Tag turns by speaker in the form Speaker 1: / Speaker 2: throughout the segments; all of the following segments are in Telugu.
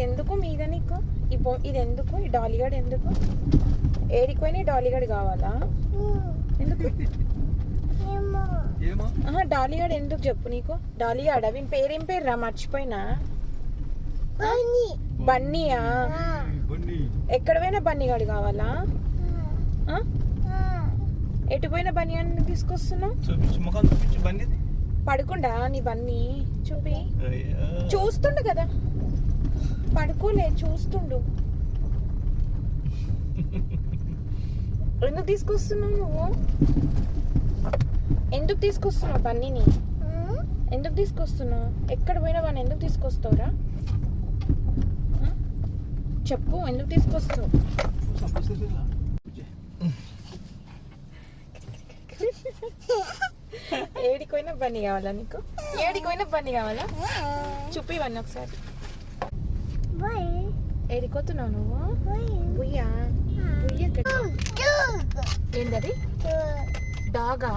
Speaker 1: ఇది ఎందుకు మీద నీకు? ఈ ఇది ఎందుకు ఈ డాలీగాడ్ ఎందుకు? ఏడికి డాలీగాడ్ కావాలా? ఎందుకు? డాలీగాడ్ ఎందుకు చెప్పు నీకు? డాలీగాడ్? అవి పేరేం పేరు రా మర్చిపోయినా బన్నీయా?
Speaker 2: బన్నీ.
Speaker 1: ఎక్కడ పోయినా బన్నీగాడు కావాలా? ఆ? ఎటు పోయిన బన్నీ అని తీసుకొస్తున్నావు? పడుకుండా నీ బన్నీ? చూపి. చూస్తుండు కదా. పడుకోలే చూస్తుండు. ఎందుకు తీసుకొస్తున్నావు నువ్వు? ఎందుకు తీసుకొస్తున్నావు బన్నీని? ఎందుకు తీసుకొస్తున్నావు? ఎక్కడ పోయినా వాడిని ఎందుకు తీసుకొస్తావురా? చెప్పు ఎందుకు తీసుకొస్తావు? ఏడికి పోయినా బన్నీ కావాలా నీకు? ఏడికి పోయినా బన్నీ కావాలా? చూపి ఇవన్నీ ఒకసారి. ఏడిపోతున్నావు నువ్వు? బుయ్యా బుయ్య ఏంటది డాగా?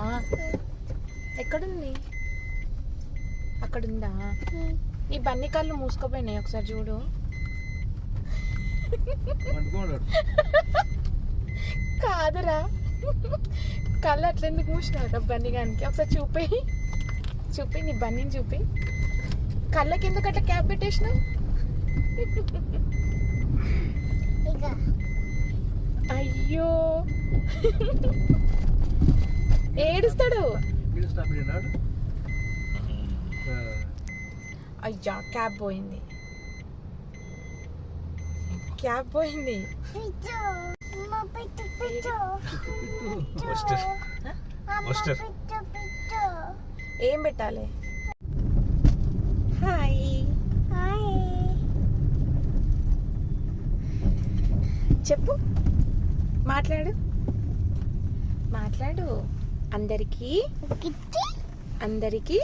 Speaker 1: ఎక్కడుంది? అక్కడుందా? నీ బన్నీ కాళ్ళు మూసుకుపోయినాయి ఒకసారి చూడు. కాదురా. కళ్ళు అట్లా ఎందుకు మూసినావు బన్నీ గానికి? ఒకసారి చూపి. చూపి నీ బన్నీని చూపి. కళ్ళకి ఎందుకు అట్లా క్యాప్ పెట్టేసినావు? అయ్యో. ఏడుస్తాడు. అయ్యా క్యాబ్ పోయింది. క్యాబ్ పోయింది. ఏం పెట్టాలి హాయ్ చెప్పు. మాట్లాడు. మాట్లాడు. అందరికీ. అందరికీ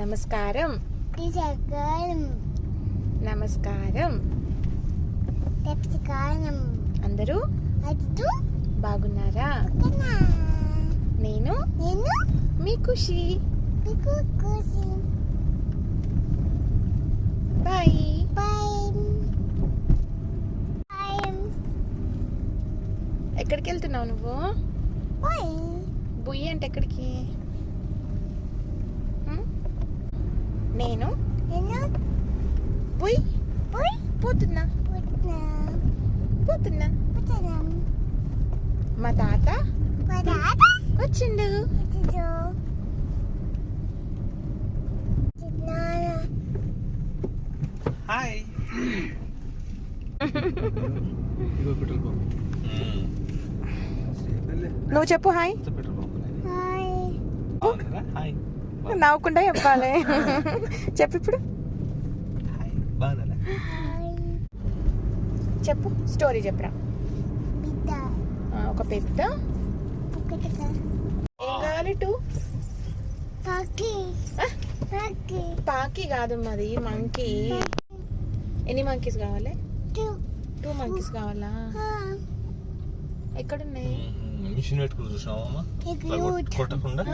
Speaker 1: నమస్కారం. నమస్కారం. అందరూ బాగున్నారా? నేను మీ ఖుషి. బాయ్. ఎక్కడికి వెళ్తున్నావు నువ్వు బుయ్యి అంటే ఎక్కడికి? నేను? బుయ్? పోతున్నా. పోతున్నా. మా తాత? వచ్చిండు.
Speaker 2: హాయ్. ఇగో పెట్రోల్ పంప్.
Speaker 1: నువ్వు చెప్పు హాయ్
Speaker 2: పెట్రోల్ పంప్ బాగున్నారా హాయ్.
Speaker 1: నవ్వకుండా చెప్పాలి. చెప్పు ఇప్పుడు. చెప్పు స్టోరీ చెప్పరా. ఒక పెద్ద ఏం కావాలి టూ. పాకి. కాదు మాది మంకీ. ఎన్ని మంకీస్ కావాలి? టూ. మంకీస్ కావాలా? ఎక్కడున్నాయి?
Speaker 2: మిషన్ పెట్టుకుని చూసావమ్మా కొట్టకుండా?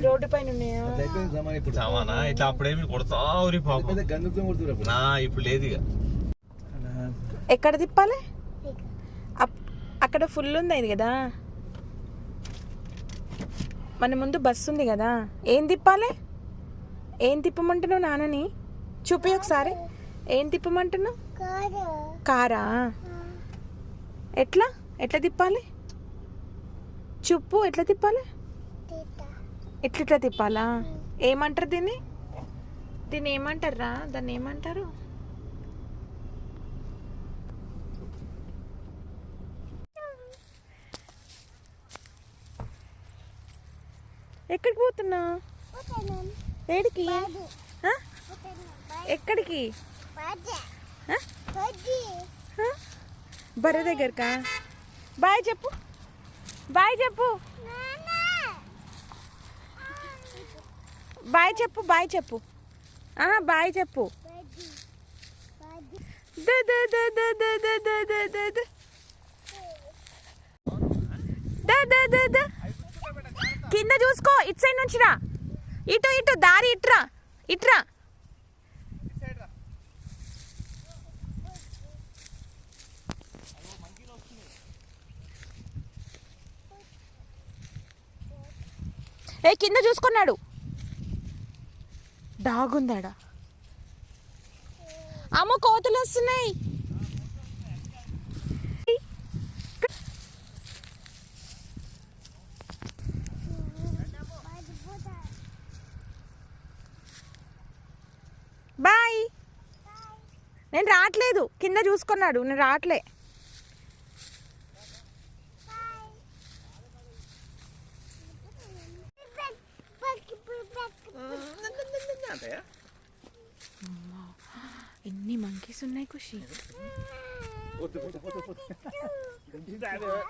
Speaker 1: రోడ్డు పైన
Speaker 2: సామానా ఇట్లా అప్పుడేమి కొడతా ఊరి పాపం. నా ఇప్పుడు లేదు ఇక.
Speaker 1: ఎక్కడ తిప్పాలి? అప్- అక్కడ ఫుల్ ఉంది కదా? మన ముందు బస్సు ఉంది కదా? ఏం తిప్పాలి? ఏం తిప్పమంటున్నావు నాన్నని? చూపి ఒకసారి. ఏం తిప్పమంటున్నావు? కారా. ఎట్లా? ఎట్లా తిప్పాలి? చెప్పు ఎట్లా తిప్పాలి? ఎట్లా ఇట్లా తిప్పాలా? ఏమంటారు దీన్ని? దీన్ని ఏమంటారా? దాన్ని ఏమంటారు? ఎక్కడికి పోతున్నా? ఏడికి? ఎక్కడికి? బర్రె దగ్గరకా? బాయ్ చెప్పు. బాయ్ చెప్పు బాయ్ చెప్పు బాయ్ చెప్పు ఆహా బాయ్ చెప్పు కింద చూసుకో ఇటు సైడ్ నుంచి రా ఇటు ఇటు దారి ఇట్రా ఇట్రా ఏ కింద చూసుకున్నాడు. డాగుందాడా అమ్మ కోతులు వస్తున్నాయి. బాయ్. నేను రావట్లేదు కింద చూసుకున్నాడు. నేను రావట్లే మంకీస్ ఉన్నాయి ఖుషి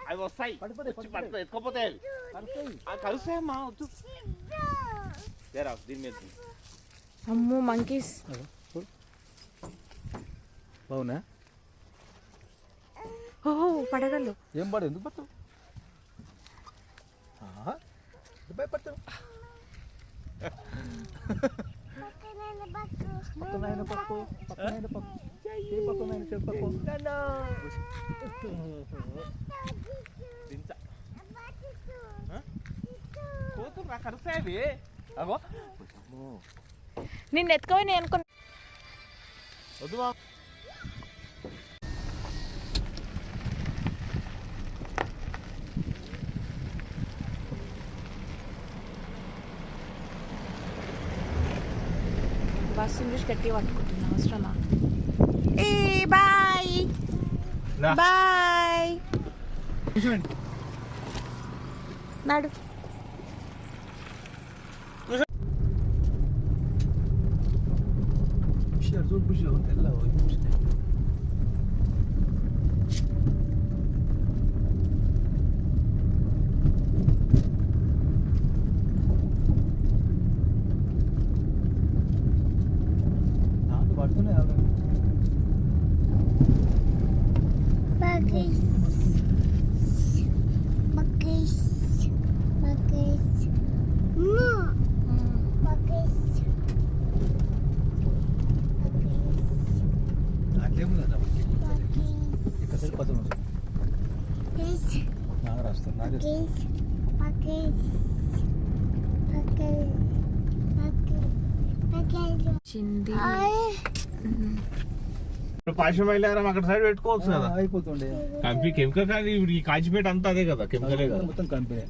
Speaker 2: అవి వస్తాయి. వచ్చి అవి. కలుస్తాయమ్మా లేరా దీని మీద.
Speaker 1: అమ్మో మంకీస్.
Speaker 3: బాగున్నా
Speaker 1: ఓహో పడగళ్ళు
Speaker 3: ఏం పడు ఎందుకు పడతావు? భయపడతావు పక్కన పక్కు పక్కన పక్కు
Speaker 2: కలుస్తాయి అవి. అగో.
Speaker 1: నిన్ను ఎత్తుకొని నేను అనుకున్నా.
Speaker 2: వద్దు
Speaker 1: బస్సు చూసి గట్టిగా పట్టుకుంటున్నా అవసరమా?
Speaker 2: ಬಾಯ್.
Speaker 1: ಬಾಯ್ ನಾಡು
Speaker 3: ಖುಷಿ ಅರ್ಜು ಖುಷಿ
Speaker 1: ಹೋಗಿ
Speaker 2: ఇప్పుడు పాశం వెళ్ళారా అక్కడ సైడ్ పెట్టుకోవచ్చు కదా
Speaker 3: అయిపోతుండే
Speaker 2: కంపి కెమికల్ కానీ ఇప్పుడు ఈ కాజిపేట అంతా అదే కదా కెమికలే కదా
Speaker 3: మొత్తం కంపెనీ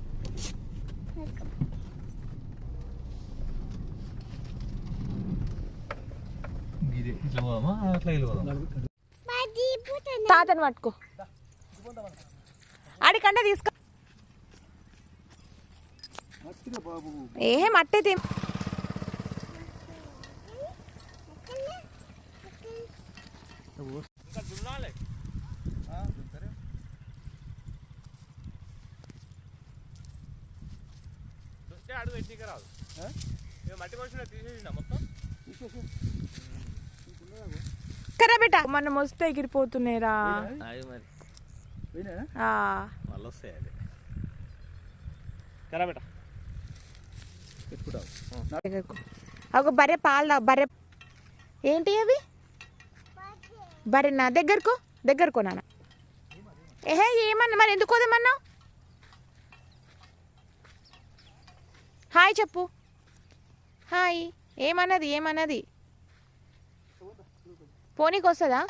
Speaker 2: ఇది ఇట్లా పోదామా అట్లా వెళ్ళి పోదాం
Speaker 4: Buddy, put a
Speaker 1: తాతని పట్టుకో ఆడికంటే తీసుకో
Speaker 3: బాబు
Speaker 1: ఏ మట్టి
Speaker 2: అడుగు ఎట్టిక రాదు ఇక మట్టి మనుషులు తీసేసిండా మొత్తం
Speaker 1: కరా బేట. మనం వస్తే ఎగిరిపోతున్నాయిరా.
Speaker 2: అది మళ్ళీ వస్తాయి కరా బేట
Speaker 3: పెట్టుకుంటావు
Speaker 1: దగ్గరకు. ఒక బర్రె పాలు బర్రె. ఏంటి అవి? మరి నా దగ్గరకు దగ్గరకు నాన్న. ఏహే ఏమన్నా మరి ఎందుకు వదమన్నావు హాయ్ చెప్పు. హాయ్ ఏమన్నది ఏమన్నది? పోనీకి వస్తుందా?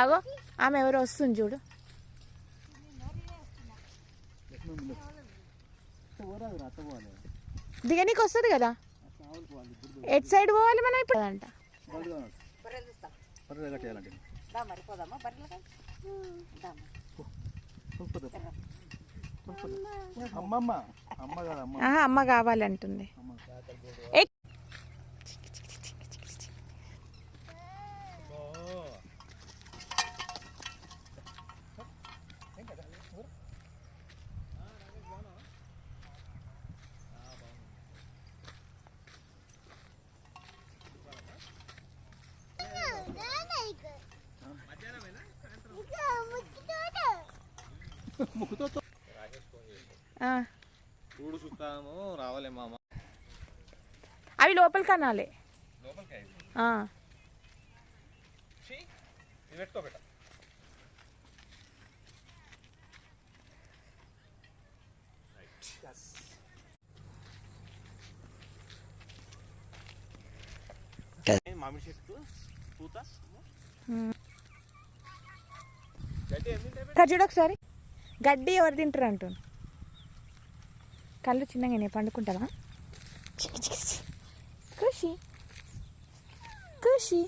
Speaker 1: అగో ఆమె ఎవరో వస్తుంది చూడు. దిగనీకి వస్తుంది కదా? ఎట్ సైడ్ పోవాలి మనం ఇప్పుడు? అంట
Speaker 3: అమ్మ
Speaker 1: కావాలంటుంది. బుక్కుతో
Speaker 2: చూడు చుట్టాము రావాలి
Speaker 1: అవి లోపలికి అనాలి.
Speaker 2: మామిడి చెట్టు పూత.
Speaker 1: చూడొకసారి గడ్డి ఎవరు తింటారు అంటాను కళ్ళు చిన్నగానే పండుకుంటావా? చిక్కి చిక్కి చిక్కి. ఖుషి. ఖుషి.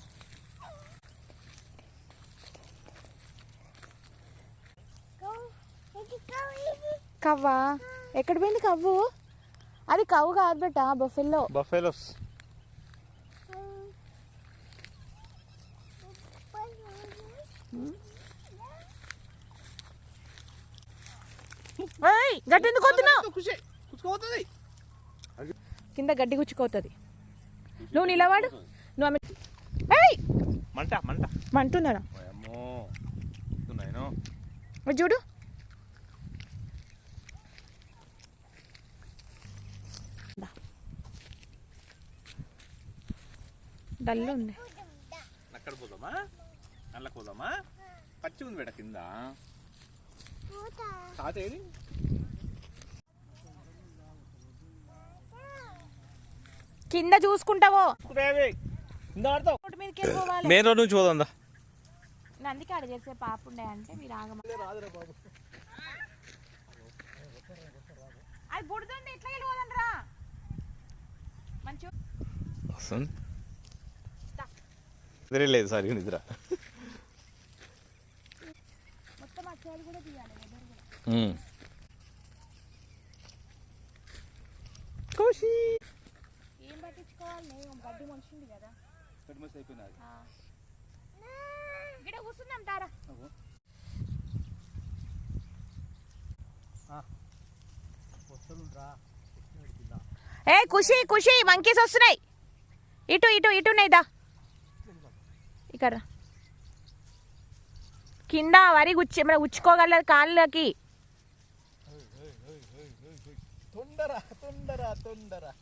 Speaker 1: కవ్వా? ఎక్కడ పోయింది కవ్వు? అది కవ్వు కాదు బెట్ట బొఫెల్లో.
Speaker 2: బఫెలోస్.
Speaker 1: గడ్డి ఎందుకు వస్తున్నావు
Speaker 2: ఖుషి కూర్చుకోపోతుంది
Speaker 1: కింద గడ్డి గుచ్చుకోతుంది. నువ్వు నిలవాడు నువ్వు ఆమె
Speaker 2: మంట మంట.
Speaker 1: మంటున్నాడా చూడు. దా. డల్ ఉంది.
Speaker 2: అక్కడ పోదామా? నల్లకి పోదామా? పచ్చి ఉంది బిడ్డ కింద. తాత ఏది
Speaker 1: కింద చూసుకుంటావో?
Speaker 2: మెయిన్ రోడ్ నుంచి పోదా
Speaker 1: నేను అందుకే ఆడ చేసే పాప ఉండే అంటే మీరు ఆగమ? అది బుడుతుంది ఎట్లా వెళ్ళిపోదండి రా మంచి.
Speaker 2: లేదు సరిగా నిద్ర.
Speaker 1: మొత్తం ఆ చేలు కూడా తీయాలి వెదర్ కూడా
Speaker 2: ఖుషి
Speaker 1: ఏం పట్టించుకోవాలి నేను గడ్డి మనిషింది కదా
Speaker 2: అయిపోయినది
Speaker 1: ఆ. ఇక్కడ కూర్చుందాం తారా
Speaker 3: వస్తుండ్రా
Speaker 1: ఏ ఖుషి ఖుషి మంకీస్ వస్తున్నాయి. ఇటు ఇటు ఇటు దా. ఇక్కడ. కింద వరి గుచ్చి మన ఉచ్చుకోగలదు కాళ్ళకి.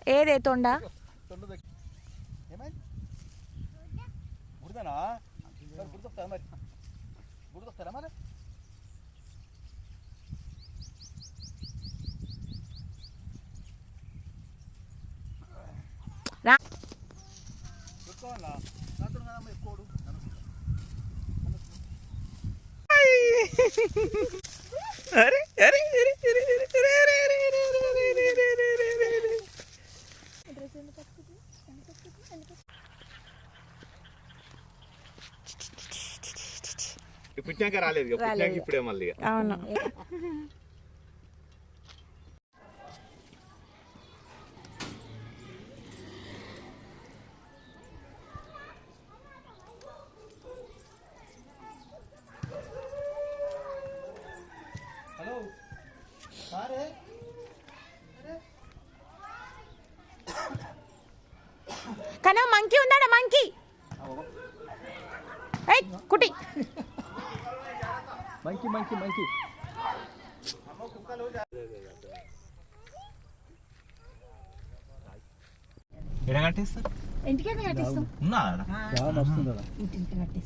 Speaker 1: ఏదే తొండ?
Speaker 3: మరి? మరి?
Speaker 2: పుట్టినాక రాలేదు ఇక. పుట్టినాక
Speaker 1: రాలేదు.
Speaker 2: ఇప్పుడే మళ్ళీ ఇక.
Speaker 1: అవును
Speaker 3: హలో సారే
Speaker 1: కానీ మంకీ ఉందాడా మంకీ ఏయ్ కుటి
Speaker 3: మంకి మంకి మంకి
Speaker 1: ఇంటికే కట్టిస్తాం?
Speaker 2: ఉన్నా
Speaker 1: ఇంటికి కట్టిస్తాం.